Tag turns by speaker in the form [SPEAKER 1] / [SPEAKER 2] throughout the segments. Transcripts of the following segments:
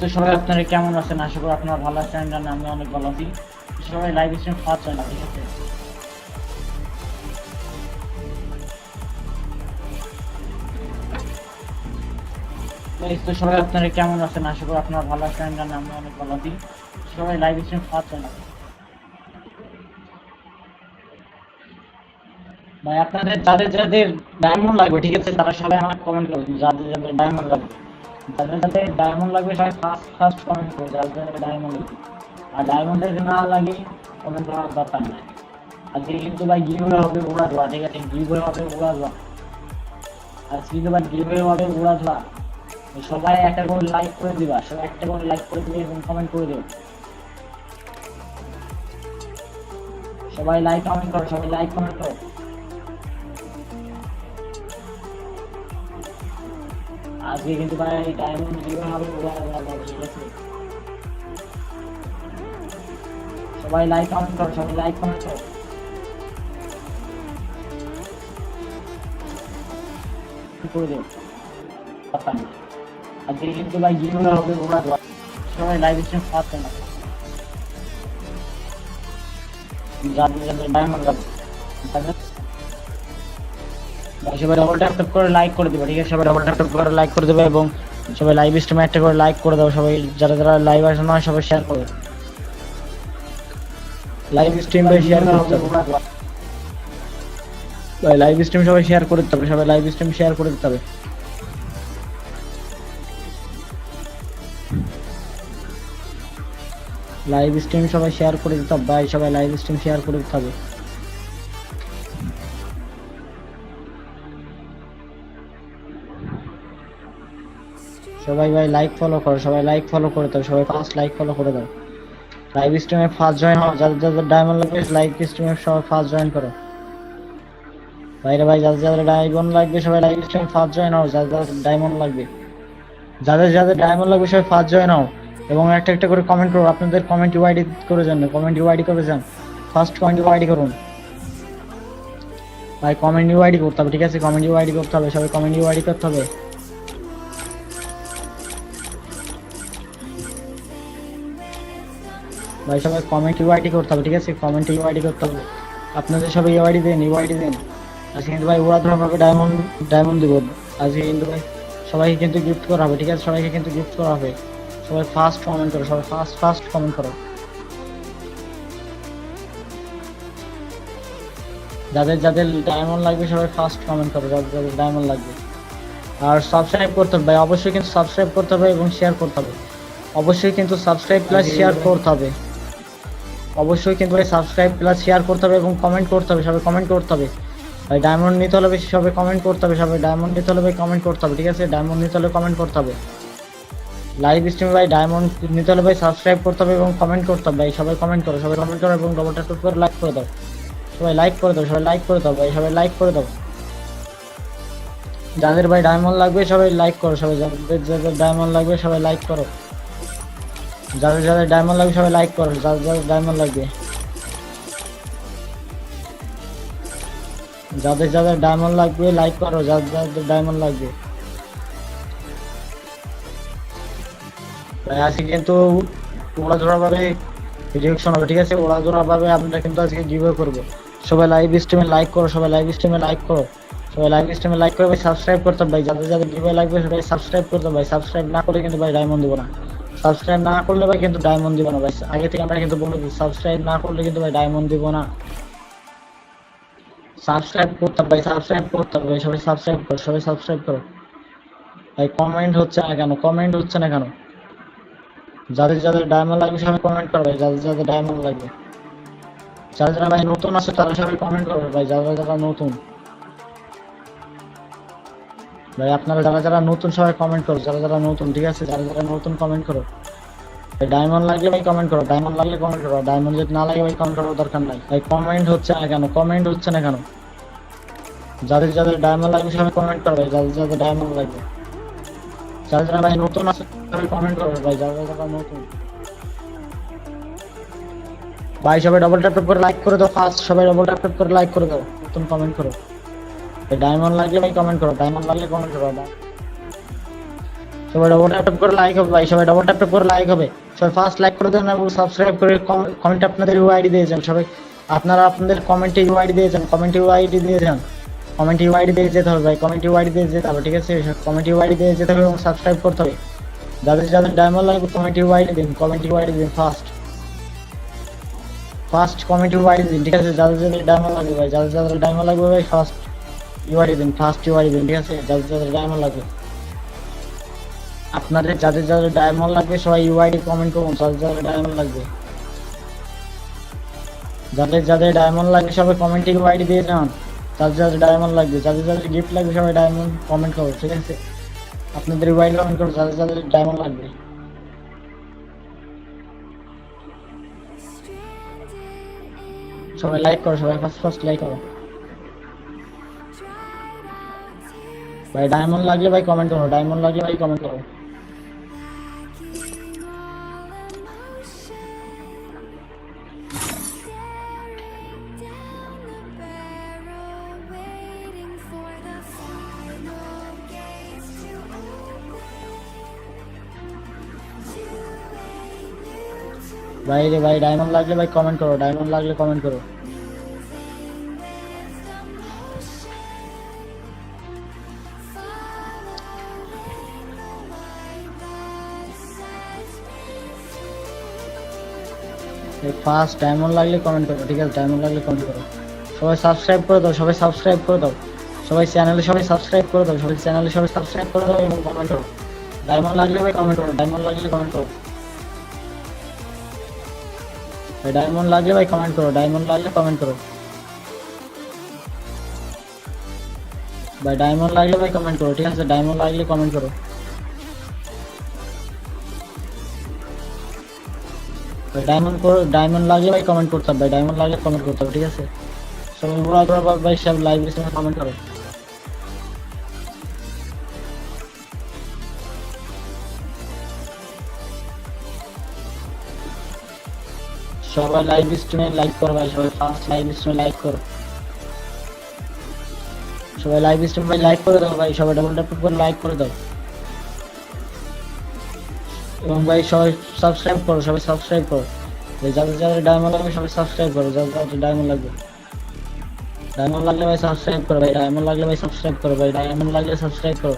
[SPEAKER 1] তো সবাই আপনারা কেমন আছেন? আশা করি আপনারা ভালো আছেন জানি আমি অনেক ভালো আছি। সবাই লাইভ স্ট্রিম হয় না ঠিক আছে? তো সবাই আপনারা কেমন আছেন? আশা করি আপনারা ভালো আছেন জানি আমি অনেক ভালো আছি। সবাই লাইভ স্ট্রিম হয় না ভাই, আপনাদের, যাদের যাদের ডায়মন্ড লাগবে, ঠিক আছে? তারা সবাই আমার কমেন্ট করবেন যাদের যাদের ডায়মন্ড লাগবে। ডায়মন্ড লাগবে সবাই ফার্স্ট ফার্স্ট কমেন্ট যাদের ডায়মন্ড আর ডায়মন্ডের না লাগে কমেন্ট করার দরকার নাই। আজকে কিন্তু ভাই গিভওয়ে হবে উড়া ধোয়া ঠিক আছে? গিভওয়ে হবে উড়া ধোয়া কিন্তু ভাই গিভওয়ে হবে উড়া ধোয়া সবাই একটা করে লাইক করে দিবা, সবাই একটা করে লাইক করে দিবে এবং কমেন্ট করে দিবে। সবাই লাইক কমেন্ট করো, সবাই লাইক কমেন্ট করো। আজকে কিন্তু ভাই ডায়মন্ড জীবন হবে উড়া ধোয়া হবে, ঠিক আছে সবাই লাইক কমেন্ট করো সবাই লাইক কমেন্ট করো কি করে দেব কথা নেই আজকে কিন্তু ভাই গিয়ে হবে ওরা ধোয়া সবাই লাইভ স্ট্রিম পাচ্ছে না যাদের যাদের ডায়মন্ড লাগবে তাদের- ভাই সবাই ডবল ট্যাপ ট্যাপ করে লাইক করে দেবে, ঠিক আছে? সবাই ডবল ট্যাপ ট্যাপ করে লাইক করে দেবে এবং সবাই লাইভ স্ট্রিমে একটা করে লাইক করে দাও, সবাই যারা যারা লাইভ আসে না সবাই শেয়ার করবে লাইভ স্ট্রিম ভাই শেয়ার করতে ভাই লাইভ স্ট্রিম সবাই শেয়ার করে দিতে হবে, সবাই লাইভ স্ট্রিম শেয়ার করে দিতে হবে। লাইভ স্ট্রিম সবাই শেয়ার করে দিতে হবে, ভাই, সবাই লাইভ স্ট্রিম শেয়ার করে দিতে হবে। সবাই ভাই লাইক ফলো করো, সবাই লাইক ফলো করে দাও, সবাই ফার্স্ট লাইক ফলো করে দাও। লাইভ স্ট্রিমে ফার্স্ট জয়েন হও, যাদের যাদের ডায়মন্ড লাগবে লাইভ স্ট্রিমে সবাই ফার্স্ট জয়েন করো। বাইরে ভাই যাদের যাদের ডায়মন্ড লাগবে সবাই লাইভ স্ট্রিমে ফার্স্ট জয়েন হও, যাদের যাদের ডায়মন্ড লাগবে। যাদের যাদের ডায়মন্ড লাগবে সবাই ফার্স্ট জয়েন হও। এবং একটা একটা করে কমেন্ট করো, আপনাদের কমেন্ট ইউআইডি করে যান কমেন্ট ইউআইডি করে যান। ফার্স্ট কমেন্ট ইউআইডি করুন। ভাই কমেন্ট ইউআইডি করতে হবে, ঠিক আছে? কমেন্ট ইউআইডি করতে হবে, সবাই কমেন্ট ইউআইডি করতে হবে। ভাই, সবাই কমেন্ট ইউআইডি করতে হবে, ঠিক আছে? কমেন্ট ইউআইডি করতে হবে। আপনাদের সবাই ইউআইডি দেন ইউআইডি দেন। আজকে কিন্তু ভাই ওরা ধরভাবে ডায়মন্ড ডায়মন্ড দিব। আজকে কিন্তু ভাই সবাইকে কিন্তু গিফট করা হবে, ঠিক আছে? সবাইকে কিন্তু গিফট করা হবে। সবাই ফার্স্ট কমেন্ট করো, সবাই ফার্স্ট ফার্স্ট কমেন্ট করো। যাদের যাদের ডায়মন্ড লাগবে, সবাই ফার্স্ট কমেন্ট করো, যাদের যাদের ডায়মন্ড লাগবে। আর সাবস্ক্রাইব করতে হবে, ভাই, অবশ্যই কিন্তু সাবস্ক্রাইব করতে হবে এবং শেয়ার করতে হবে। অবশ্যই কিন্তু সাবস্ক্রাইব প্লাস শেয়ার করতে হবে। অবশ্যই কিন্তু সাবস্ক্রাইব প্লাস শেয়ার করতে হবে এবং কমেন্ট করতে হবে, সবাই কমেন্ট করতে হবে। ডায়মন্ড নিতে হলে বেশি সবাই কমেন্ট করতে হবে, সবাই ডায়মন্ড নিতে হলে ভাই কমেন্ট করতে হবে, ঠিক আছে? ডায়মন্ড নিতে হলে কমেন্ট করতে হবে। লাইভ স্ট্রিমে ভাই ডায়মন্ড নিতে হলে ভাই সাবস্ক্রাইব করতে হবে এবং কমেন্ট করতে হবে, ভাই সবাই কমেন্ট করো, সবাই কমেন্ট করো এবং ডবল ট্যাপ করে লাইক করে দাও। সবাই লাইক করে দাও, সবাই লাইক করে দাও, ভাই সবাই লাইক করে দাও। যাদের ভাই ডায়মন্ড লাগবে সবাই লাইক করো, সবাই যাদের যাদের ডায়মন্ড লাগবে সবাই লাইক করো। যাদের যাদের ডায়মন্ড লাগবে সবাই লাইক করো, যাদের যাদের ডায়মন্ড লাগবে। যাদের যাদের ডায়মন্ড লাগবে লাইক করো, যাদের যাদের ডায়মন্ড লাগবে। ভাই, আজকে কিন্তু ওড়াধরা ভাবে রিয়েকশন হবে, ঠিক আছে? ওড়াধরা ভাবে আপনারা কিন্তু আজকে গিভওয়ে করব। সবাই লাইভ স্ট্রিমে লাইক করো, সবাই লাইভ স্ট্রিমে লাইক করো। সবাই লাইভ স্ট্রিমে লাইক করে ভাই সাবস্ক্রাইব করতে ভাই। যাদের যাদের গিভওয়ে লাগবে, সবাই সাবস্ক্রাইব করতে ভাই। সাবস্ক্রাইব না করলে কিন্তু ভাই ডায়মন্ড দেবো না। সাবস্ক্রাইব না করলে ভাই কিন্তু ডায়মন্ড দিব না ভাই। আগে থেকে আমরা কিন্তু বলে দিই সাবস্ক্রাইব না করলে কিন্তু ভাই ডায়মন্ড দিব না। সাবস্ক্রাইব করতে ভাই সাবস্ক্রাইব করতে ভাই, সবাই সাবস্ক্রাইব করো, সবাই সাবস্ক্রাইব করো। ভাই কমেন্ট হচ্ছে না কেন? কমেন্ট হচ্ছে না কেন? যাদের যাদের ডায়মন্ড লাগবে সবাই কমেন্ট করবে যাদের যাদের ডায়মন্ড লাগবে। যারা যারা ভাই নতুন আছে তারা সবাই কমেন্ট করবে ভাই, যারা যারা নতুন। ভাই, আপনারা যারা যারা নতুন সবাই কমেন্ট করো, যারা যারা নতুন, ঠিক আছে? যারা যারা নতুন কমেন্ট করো। ডায়মন্ড লাগলে ভাই কমেন্ট করো ডায়মন্ড লাগলে কমেন্ট করো ডায়মন্ড যদি না লাগে ভাই কমেন্ট করার দরকার নাই। ভাই কমেন্ট হচ্ছে না কেন? কমেন্ট হচ্ছে না কেন? যাদের যাদের ডায়মন্ড লাগবে সবাই কমেন্ট করো, ভাই, যাদের যাদের ডায়মন্ড লাগবে। যারা যারা ভাই নতুন আছে, সবাই কমেন্ট করো, ভাই, যারা যারা নতুন। ভাই, সবাই ডবল ট্যাপ করে লাইক করে দাও ফার্স্ট সবাই ডবল ট্যাপ করে লাইক করে দাও, নতুন কমেন্ট করো। ডায়মন্ড লাগলে ভাই কমেন্ট করো ডায়মন্ড লাগলে কমেন্ট করো সবাই ডবল ট্যাপ করে লাইক হবে ভাই, সবাই ডবল ট্যাপ ট্যাপ করে লাইক হবে। সবাই ফার্স্ট লাইক করে দেন এবং সাবস্ক্রাইব করে কমেন্ট আপনাদের ইউআইডি দিয়ে যান। সবাই আপনারা আপনাদের কমেন্টে ইউআইডি দিয়ে যান কমেন্ট ইউআইডি দিয়ে যান। কমেন্ট ইউআইডি দিয়ে যেতে হবে ভাই কমেন্ট ইউআইডি দিয়ে যেতে হবে, ঠিক আছে? কমেন্ট ইউআইডি দিয়ে যেতে হবে এবং সাবস্ক্রাইব করতে হবে। যাদের যাদের ডায়মন্ড লাগবে কমেন্ট ইউআইডি দিন কমেন্ট ইউআইডি দিন ফার্স্ট ফার্স্ট কমেন্ট ইউআইডি দিন, ঠিক আছে? যাদের যাদের ডায়মন্ড লাগবে ভাই, যাদের যাদের ডায়মন্ড লাগবে ভাই ফার্স্ট ইউআইডি দিন ফার্স্ট দিন ঠিক আছে যাদের যাদের ডায়মন্ড লাগবে আপনাদের যাদের যাদের ডায়মন্ড লাগবে সবাই ইউআইডি কমেন্ট করুন, যাদের যাদের ডায়মন্ড লাগবে। যাদের যাদের ডায়মন্ড লাগবে সবাই কমেন্টে ইউআইডি দিয়ে যান। যাদের যাদের ডায়মন্ড লাগবে, যাদের যাদের গিফট লাগবে, সবাই ডায়মন্ড কমেন্ট করো, ঠিক আছে? আপনাদের ইউআইডি কমেন্ট করো, যাদের যাদের ডায়মন্ড লাগবে। সবাই লাইক করো, সবাই ফার্স্ট ফার্স্ট লাইক করো। ভাই ডায়মন্ড লাগলে ভাই কমেন্ট করো ডায়মন্ড লাগলে ভাই কমেন্ট করো। ভাই রে ভাই ডায়মন্ড লাগলে ভাই কমেন্ট করো ডায়মন্ড লাগলে কমেন্ট করো। ফার্স্ট, ডায়মন্ড লাগলে কমেন্ট করো, ঠিক আছে? ডায়মন্ড লাগলে কমেন্ট করো। সবাই সাবস্ক্রাইব করে দাও, সবাই সাবস্ক্রাইব করে দাও। সবাই চ্যানেলে সবাই সাবস্ক্রাইব করে দাও, সবাই চ্যানেলে সবাই সাবস্ক্রাইব করে দাও এবং কমেন্ট করো। ডায়মন্ড লাগলে ভাই কমেন্ট করো, ডায়মন্ড লাগলে কমেন্ট করো। ডায়মন্ড লাগলে ভাই কমেন্ট করো, ডায়মন্ড লাগলে কমেন্ট করো। ভাই ডায়মন্ড লাগলে ভাই কমেন্ট করো, ঠিক আছে? ডায়মন্ড লাগলে কমেন্ট করো। ডায়মন্ড করো ডায়মন্ড লাগলে ভাই কমেন্ট করতে হবে ডায়মন্ড লাগলে কমেন্ট করতে হবে, ঠিক আছে? সবাই বড় বড় ভাই সব লাইভ এসে কমেন্ট করো। সবাই লাইভ স্ট্রিমে লাইক করো ভাই, সবাই ফার্স্ট লাইভ স্ট্রিমে লাইক করো। সবাই লাইভ স্ট্রিম লাইক করে দাও ভাই, সবাই ডাবল ট্যাপ করে লাইক করে দাও। এবং ভাই সবাই সাবস্ক্রাইব করো, সবাই সাবস্ক্রাইব করো। যাদের যাদের ডায়মন্ড লাগবে সবাই সাবস্ক্রাইব করো, যাদের যাদের ডায়মন্ড লাগবে। ডায়মন্ড লাগলে ভাই সাবস্ক্রাইব করো ভাই ডায়মন্ড লাগলে ভাই সাবস্ক্রাইব করো ভাই ডায়মন্ড লাগলে সাবস্ক্রাইব করো।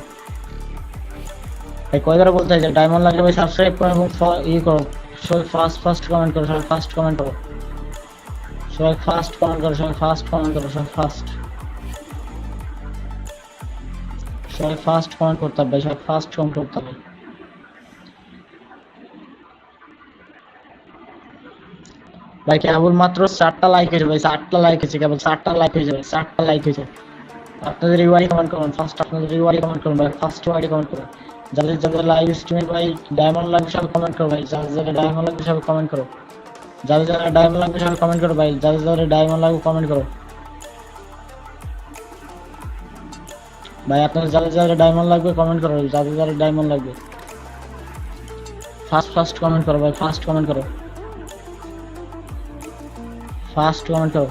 [SPEAKER 1] ভাই কয়বার বলতে হয় ডায়মন্ড লাগলে ভাই সাবস্ক্রাইব করো এবং ফ- ই করো, সবাই ফার্স্ট ফার্স্ট কমেন্ট করো, সবাই ফার্স্ট কমেন্ট করো। সবাই ফার্স্ট কমেন্ট করো, সবাই ফার্স্ট কমেন্ট করো, সবাই ফার্স্ট সবাই ফার্স্ট কমেন্ট করতে হবে সবাই ফার্স্ট কমেন্ট করতে হবে। ভাই, কেবল মাত্র চারটা লাইক হয়েছে ভাই, চারটা লাইক হয়েছে, কেবল চারটা লাইক হয়েছে ভাই, চারটা লাইক হয়েছে। আপনাদের রিওয়ারি কমেন্ট করুন ফার্স্ট আপনাদের রিওয়ারি কমেন্ট করুন ভাই ফার্স্ট রিওয়ারি কমেন্ট করুন। যাদের যাদের লাইভ স্ট্রিমে ভাই ডায়মন্ড লাগবে সবাই কমেন্ট করো ভাই, যাদের যাদের ডায়মন্ড লাগবে সবাই কমেন্ট করো। যাদের যারা ডায়মন্ড লাগবে সবাই কমেন্ট করো ভাই, যাদের যাদের ডায়মন্ড লাগবে কমেন্ট করো। ভাই, আপনাদের যাদের যাদের ডায়মন্ড লাগবে কমেন্ট করো, যাদের যাদের ডায়মন্ড লাগবে। ফার্স্ট ফার্স্ট কমেন্ট করো ভাই ফার্স্ট কমেন্ট করো। ফার্স্ট কমেন্ট করো।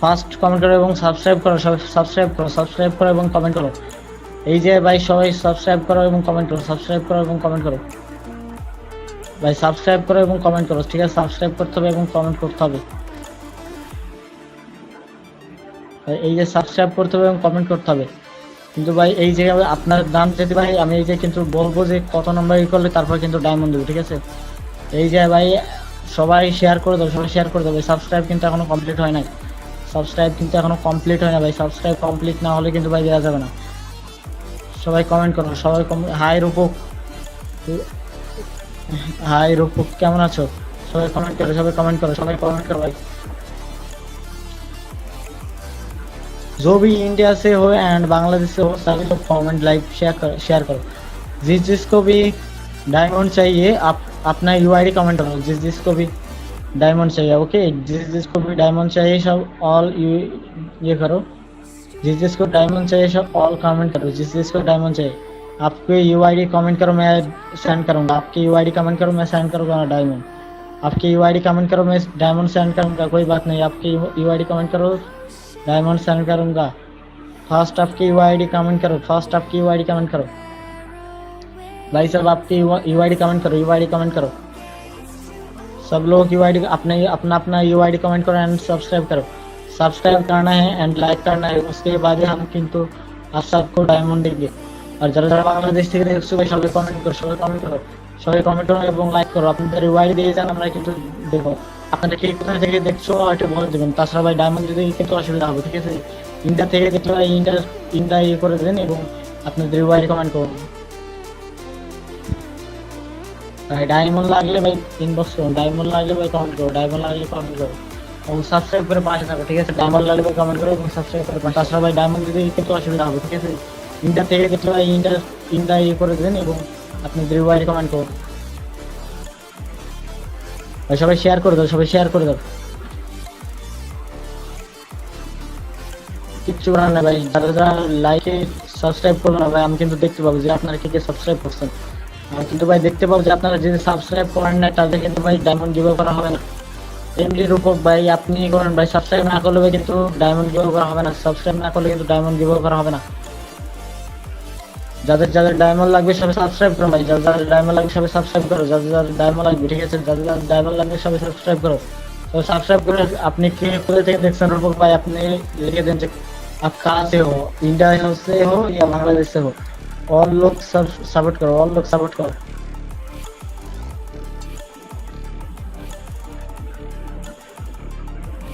[SPEAKER 1] ফার্স্ট কমেন্ট করো এবং সাবস্ক্রাইব করো সাবস্ক্রাইব করো সাবস্ক্রাইব করো এবং কমেন্ট করো। এই যে ভাই সবাই সাবস্ক্রাইব করো এবং কমেন্ট করো সাবস্ক্রাইব করো এবং কমেন্ট করো। ভাই সাবস্ক্রাইব করো এবং কমেন্ট করো, ঠিক আছে? সাবস্ক্রাইব করতে হবে এবং কমেন্ট করতে হবে। এই যে সাবস্ক্রাইব করতে হবে এবং কমেন্ট করতে হবে। কিন্তু ভাই এই যে আপনার দাম যদি ভাই, আমি এই যে কিন্তু বলব যে কত নম্বর ই করলে তারপর কিন্তু ডায়মন্ড দেবো, ঠিক আছে? এই যে ভাই সবাই শেয়ার করে দেবে সবাই শেয়ার করে দেবে সাবস্ক্রাইব কিন্তু এখনও কমপ্লিট হয় নাই। সাবস্ক্রাইব কিন্তু এখনও কমপ্লিট হয় না ভাই। সাবস্ক্রাইব কমপ্লিট না হলে কিন্তু ভাই দেওয়া যাবে না। সবাই কমেন্ট করো, সবাই হাই রূপক। হাই রূপক, কেমন আছো? সবাই কমেন্ট করো, সবাই কমেন্ট করো, সবাই কমেন্ট করো ভাই। जो भी इंडिया से हो एंड बांग्लादेश से हो सभी लोग कमेंट लाइक शेयर कर शेयर करो जिस जिसको भी डायमंड चाहिए आप अपना यू आई डी कमेंट करो जिस जिसको भी डायमंड चाहिए ओके जिस जिसको भी डायमंड चाहिए, सब ऑल यू ये करो। जिस जिसको डायमंड चाहिए, सब ऑल कमेंट करो। जिस जिसको डायमंड चाहिए, आपके यू आई डी कमेंट करो, मैं सेंड करूँगा। आपकी यू आई डी कमेंट करो, मैं सेंड करूँगा डायमंड आपकी यू आई डी कमेंट करो, मैं डायमंड सेंड करूँगा, कोई बात नहीं। आपकी यू आई डी कमेंट करो डायमंड सेंड करूँगा। फ़र्स्ट आपकी यू आई डी कमेंट करो फास्ट आपकी यू आई डी कमेंट करो। भाई साहब आपकी यूआईडी कमेंट करो यूआईडी कमेंट करो सब लोग यूआईडी अपने अपना अपना यूआईडी कमेंट करो एंड सब्सक्राइब करो सब्सक्राइब करना है एंड लाइक करना है उसके बाद ही हम কিন্তু आप सबको डायमंड देंगे আর যারা যারা বাংলাদেশ থেকে দেখছো ভাই সবাই কমেন্ট করো সবাই কমেন্ট করো সবাই কমেন্ট করো এবং লাইক করো আপনাদের রিওয়ার্ড দিয়ে যান আমরা কিন্তু দেখো আপনারা কে কোথা থেকে দেখছো একটু বলে দেবেন তাছাড়া ভাই ডায়মন্ড দিতে কিন্তু অসুবিধা হবে ঠিক আছে ইন্ডিয়া থেকে দেখলে ভাই ইন্ডিয়া ইন্ডিয়া ইয়ে করে দেবেন এবং আপনাদের রিওয়ার্ড কমেন্ট করুন ভাই ডায়মন্ড লাগলে ভাই ইনবক্স করুন ডায়মন্ড লাগলে ভাই কমেন্ট করো ডায়মন্ড লাগলে কমেন্ট করো। এবং সাবস্ক্রাইব করে পাশে থাকো, ঠিক আছে? ডায়মন্ড লাগলে ভাই কমেন্ট করো এবং সাবস্ক্রাইব করে পাশে। তাছাড়া ভাই ডায়মন্ড দিতে কিন্তু অসুবিধা হবে, ঠিক আছে? ইন্ডিয়া থেকে দেখলে ভাই ইন্ডিয়া ইন্ডিয়া ইয়ে করে দেবেন এবং আপনি রিওয়ার্ড কমেন্ট করুন। ভাই সবাই শেয়ার করে দাও, সবাই শেয়ার করে দাও। কিচ্ছু করার না ভাই, যারা যারা লাইকে সাবস্ক্রাইব করবে না ভাই, আমি কিন্তু দেখতে পাবো যে আপনারা কে কে সাবস্ক্রাইব করছেন। কিন্তু ভাই দেখতে পাবো যে আপনারা যদি সাবস্ক্রাইব করেন না তাদের কিন্তু ভাই ডায়মন্ড গিভ করা হবে না এমনি রূপক ভাই আপনি করেন ভাই সাবস্ক্রাইব না করলে ভাই কিন্তু ডায়মন্ড গিভ করা হবে না সাবস্ক্রাইব না করলে কিন্তু ডায়মন্ড গিভ করা হবে না যাদের যাদের ডায়মন্ড লাগবে সবাই সাবস্ক্রাইব করো ভাই যাদের যাদের ডায়মন্ড লাগবে সবাই সাবস্ক্রাইব করো যাদের যাদের ডায়মন্ড লাগবে ঠিক আছে যাদের যাদের ডায়মন্ড লাগবে সবাই সাবস্ক্রাইব করো তো সাবস্ক্রাইব করে আপনি কে কোথা থেকে দেখছেন রূপক ভাই আপনি লিখে দেন যে आप कहाँ से हो इंडिया से हो या बांग्लादेश से हो और लोग सब सपोर्ट करो और लोग सपोर्ट करो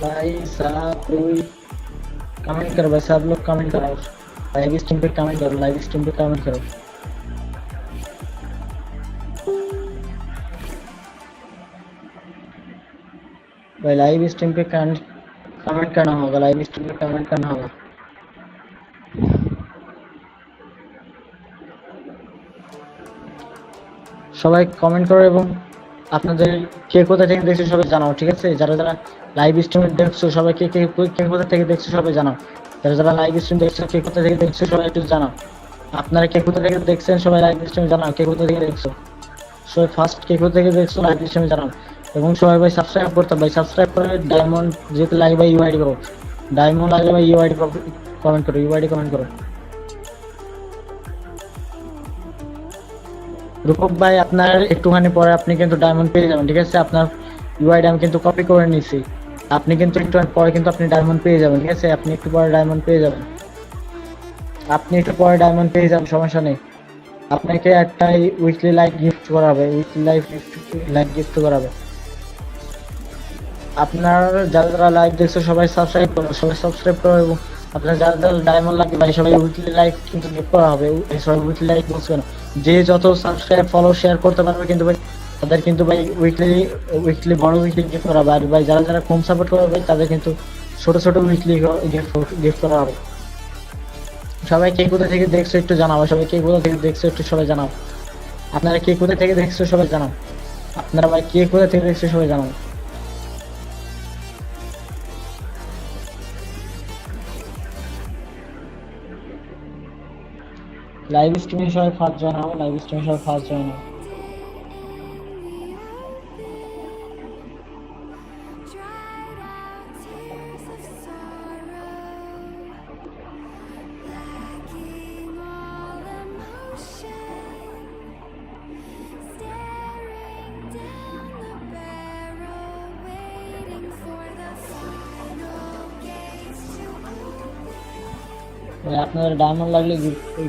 [SPEAKER 1] भाई साहब कोई कमेंट करो भाई सब लोग कमेंट करो लाइव स्ट्रीम पे कमेंट करो लाइव स्ट्रीम पे कमेंट करो भाई लाइव स्ट्रीम पे कमेंट करना होगा लाइव स्ट्रीम पे कमेंट करना होगा সবাই কমেন্ট করো এবং আপনাদের কে কোথা থেকে দেখছ সবাই জানাও, ঠিক আছে? যারা যারা লাইভ স্ট্রিমে দেখছ সবাই কে কে কে কোথা থেকে দেখছ সবাই জানাও। যারা যারা লাইভ স্ট্রিম দেখছ কে কোথা থেকে দেখছ সবাই একটু জানাও। আপনারা কে কোথা থেকে দেখছেন সবাই লাইভ স্ট্রিমে জানাও, কে কোথা থেকে দেখছ? সবাই ফার্স্ট কে কোথা থেকে দেখছ লাইভ স্ট্রিমে জানাও। এবং সবাই ভাই সাবস্ক্রাইব করতে ভাই সাবস্ক্রাইব করে ডায়মন্ড যেহেতু লাগে ভাই ইউআইডি করো ডায়মন্ড লাগলে ভাই ইউআইডি কমেন্ট করো ইউআইডি কমেন্ট করো। রূপক ভাই, আপনার একটুখানি পরে আপনি কিন্তু ডায়মন্ড পেয়ে যাবেন, ঠিক আছে? আপনার ইউআইডি আমি কিন্তু কপি করে নিছি। আপনি কিন্তু একটু পরে কিন্তু আপনি ডায়মন্ড পেয়ে যাবেন, ঠিক আছে? আপনি একটু পরে ডায়মন্ড পেয়ে যাবেন। আপনি একটু পরে ডায়মন্ড পেয়ে যাবেন, সমস্যা নেই। আপনাকে একটা উইকলি লাইক গিফট করা হবে উইকলি লাইফ লাইক গিফট করা হবে। আপনার যারা যারা লাইভ দেখছ, সবাই সাবস্ক্রাইব করো, সবাই সাবস্ক্রাইব করো এবং আপনার যারা যারা ডায়মন্ড লাগবে ভাই, সবাই উইকলি লাইক কিন্তু গিফট করা হবে। সবাই উইকলি লাইক বলছে না যে যত সাবস্ক্রাইব ফলো শেয়ার করতে পারবে কিন্তু ভাই, তাদের কিন্তু ভাই উইকলি উইকলি বড় উইকলি গিফট করা হবে। আর ভাই, যারা যারা কম সাপোর্ট করবে তাদের কিন্তু ছোট ছোট উইকলি গিফট গিফট করা হবে। সবাই কে কোথা থেকে দেখছ একটু জানাও সবাই কে কোথা থেকে দেখছ একটু সবাই জানাও। আপনারা কে কোথা থেকে দেখছ সবাই জানাও। আপনারা ভাই কে কোথা থেকে দেখছ সবাই জানাও। লাইভ স্ট্রিমে সবাই ফার্স্ট জয়েন হবে লাইভ স্ট্রিমে সবাই ফার্স্ট জয়েন হবে ভাই আপনাদের ডায়মন্ড লাগলে এই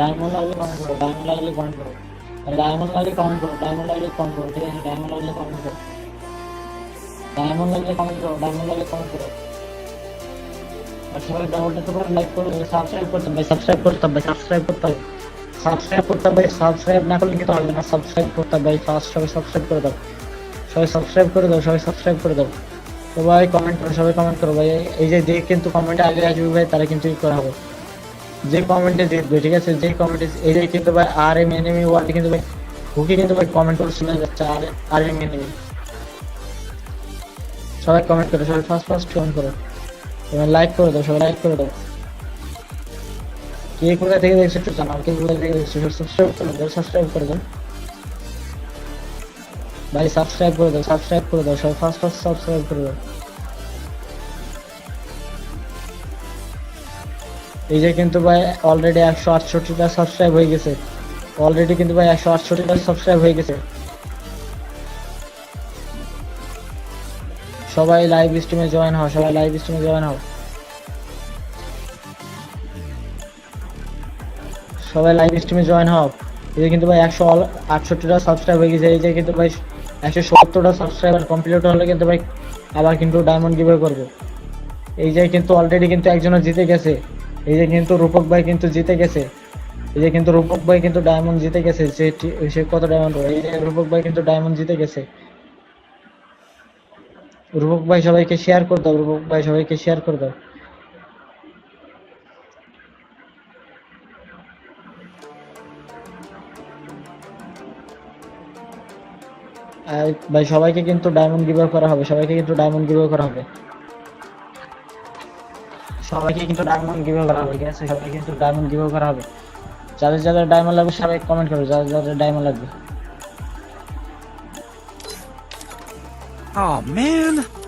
[SPEAKER 1] ডায়মন্ড লাগলে ডায়মন্ড লাগলে ডায়মন্ড লাগলে কমেন্ট করো ডায়মন্ড লাগলে ঠিক আছে? ডায়মন্ড লাগলে ডায়মন্ড লাগলে কমেন্ট করো ডায়মন্ড লাগলে কমেন্ট করো। আর সবাই সাবস্ক্রাইব করতে হবে সাবস্ক্রাইব করতে হবে সাবস্ক্রাইব করতে হবে। সাবস্ক্রাইব করতে হবে সাবস্ক্রাইব না করলে কিন্তু হবে না সাবস্ক্রাইব করতে হবে ফার্স্ট সাবস্ক্রাইব করে দাও। সবাই সাবস্ক্রাইব করে দাও, সবাই সাবস্ক্রাইব করে দাও। সবাই কমেন্ট করো, সবাই কমেন্ট করো ভাই। এই যে যে কিন্তু কমেন্টে আগে আসবে ভাই, তারা কিন্তু করা হবে যে কমেন্টে দেখবে, ঠিক আছে? যে কমেন্টে এই যে কিন্তু ভাই, আর এম এনিমি ওয়ার্ড কিন্তু ভাই হুকি কিন্তু ভাই কমেন্ট করে শোনা যাচ্ছে, আর আর এম এনিমি সবাই কমেন্ট করো, সবাই ফার্স্ট ফার্স্ট কমেন্ট করো। সবাই লাইক করে দাও, সবাই লাইক করে দাও। কে কোথা থেকে দেখছ একটু জানাও, কে কোথা থেকে দেখছ সাবস্ক্রাইব করে দাও সাবস্ক্রাইব করে দাও। ভাই সাবস্ক্রাইব করে দাও সাবস্ক্রাইব করে দাও, সবাই ফার্স্ট ফার্স্ট সাবস্ক্রাইব করে দাও। এই যে কিন্তু ভাই অলরেডি একশো আটষট্টিটা সাবস্ক্রাইব হয়ে গেছে। অলরেডি কিন্তু ভাই একশো আটষট্টিটা সাবস্ক্রাইব হয়ে গেছে। সবাই লাইভ স্ট্রিমে জয়েন হও, সবাই লাইভ স্ট্রিমে জয়েন হও। সবাই লাইভ স্ট্রিমে জয়েন হও। এই যে কিন্তু ভাই একশো আটষট্টিটা সাবস্ক্রাইব হয়ে গেছে। এই যে কিন্তু ভাই একশো সত্তরটা সাবস্ক্রাইবার কমপ্লিট হলে কিন্তু ভাই আবার কিন্তু ডায়মন্ড গিভে করব। এই যে কিন্তু অলরেডি কিন্তু একজনও জিতে গেছে। এই যে কিন্তু রূপক ভাই কিন্তু জিতে গেছে। এই যে কিন্তু রূপক ভাই কিন্তু ডায়মন্ড জিতে গেছে। টি- সে কত ডায়মন্ড এই যে রূপক ভাই কিন্তু ডায়মন্ড জিতে গেছে। রূপক ভাই সবাইকে শেয়ার করে দাও, রূপক ভাই সবাইকে শেয়ার করে দাও। ভাই, সবাইকে কিন্তু ডায়মন্ড গিভ করা হবে, সবাইকে কিন্তু ডায়মন্ড গিভ করা হবে। সবাইকে কিন্তু ডায়মন্ড গিভ করা হবে আছে? সবাইকে কিন্তু ডায়মন্ড গিভ করা হবে। যাদের যাদের ডায়মন্ড লাগবে, সবাই কমেন্ট করবে, যাদের যাদের ডায়মন্ড লাগবে।
[SPEAKER 2] Oh man.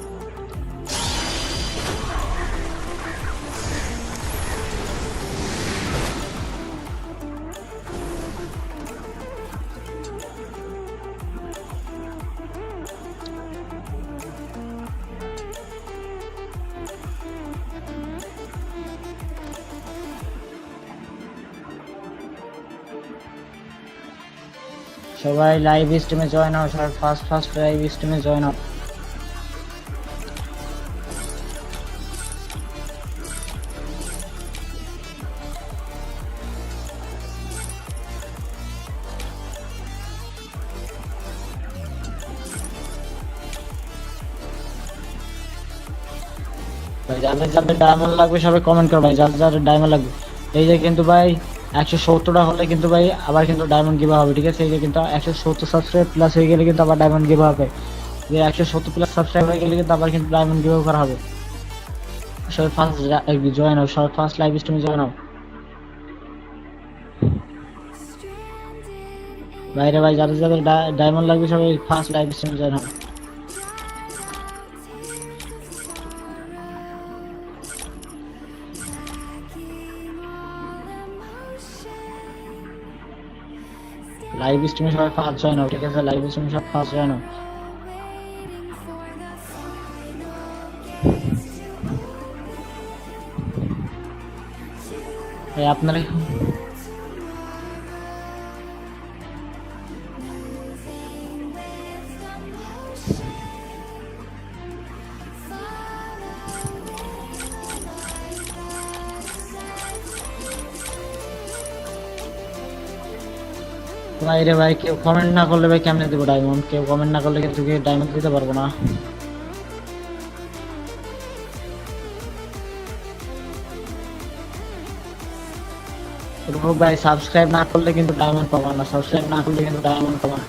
[SPEAKER 1] সবাই লাইভ স্ট্রিমে জয়েন হও, সবাই ফার্স্ট ফার্স্ট লাইভ স্ট্রিমে জয়েন হও। যাদের যাদের ডায়মন্ড লাগবে, সবাই কমেন্ট করো ভাই যাদের যাদের ডায়মন্ড লাগবে। এই যে কিন্তু ভাই একশো সত্তরটা হলে কিন্তু ভাই আবার কিন্তু ডায়মন্ড গিভা হবে ঠিক আছে? এই যে কিন্তু একশো সত্তর সাবস্ক্রাইব প্লাস হয়ে গেলে কিন্তু আবার ডায়মন্ড গিভা হবে। যে একশো সত্তর প্লাস সাবস্ক্রাইব হয়ে গেলে কিন্তু আবার কিন্তু ডায়মন্ড গিভা করা হবে। সবাই ফার্স্ট জয়েন হও সবাই ফার্স্ট লাইভ স্ট্রিমে জয়েন হও। বাইরে ভাই যাদের যাদের ডায়মন্ড লাগবে সবাই ফার্স্ট লাইভ স্ট্রিমে জয়েন হও। লাইভ স্ট্রিমে সবাই ফার্স্ট হয় না, ঠিক আছে? লাইভ স্ট্রিমে সব ফার্স্ট হয় না। আপনারা ভাই রে ভাই, কেউ কমেন্ট না করলে ভাই কেমনে দেবো ডায়মন্ড কেউ কমেন্ট না করলে কিন্তু ডায়মন্ড দিতে পারব না। ভাই সাবস্ক্রাইব না করলে কিন্তু ডায়মন্ড পাবো না সাবস্ক্রাইব না করলে কিন্তু ডায়মন্ড পাবো না।